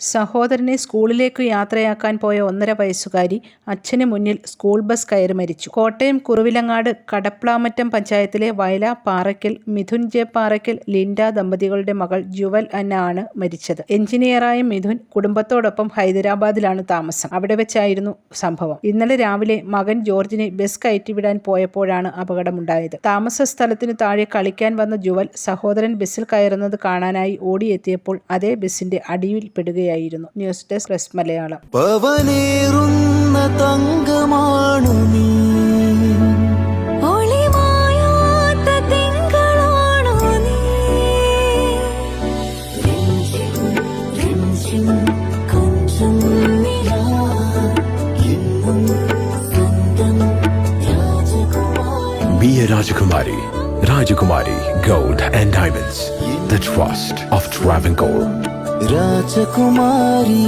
സഹോദരനെ സ്കൂളിലേക്ക് യാത്രയാക്കാൻ പോയ ഒന്നര വയസ്സുകാരി അച്ഛന് മുന്നിൽ സ്കൂൾ ബസ് കയറി മരിച്ചു. കോട്ടയം കുറുവിലങ്ങാട് കടപ്ലാമറ്റം പഞ്ചായത്തിലെ വയല പാറയ്ക്കൽ മിഥുൻ ജെ പാറയ്ക്കൽ ലിൻഡ ദമ്പതികളുടെ മകൾ ജുവൽ അന്ന ആണ് മരിച്ചത്. എഞ്ചിനീയറായ മിഥുൻ കുടുംബത്തോടൊപ്പം ഹൈദരാബാദിലാണ് താമസം. അവിടെ വെച്ചായിരുന്നു സംഭവം. ഇന്നലെ രാവിലെ മകൻ ജോർജിനെ ബസ് കയറ്റിവിടാൻ പോയപ്പോഴാണ് അപകടമുണ്ടായത്. താമസ സ്ഥലത്തിന് താഴെ കളിക്കാൻ വന്ന ജുവൽ സഹോദരൻ ബസ്സിൽ കയറുന്നത് കാണാനായി ഓടിയെത്തിയപ്പോൾ അതേ ബസ്സിന്റെ അടിയിൽ പെടുകയായിരുന്നു. ന്യൂസ് ഡെസ്ക് പ്രസ് മലയാളം തങ്കമാണു നീ Be a Rajakumari. Rajakumari Gold and Diamonds. The trust of Travancore. Rajakumari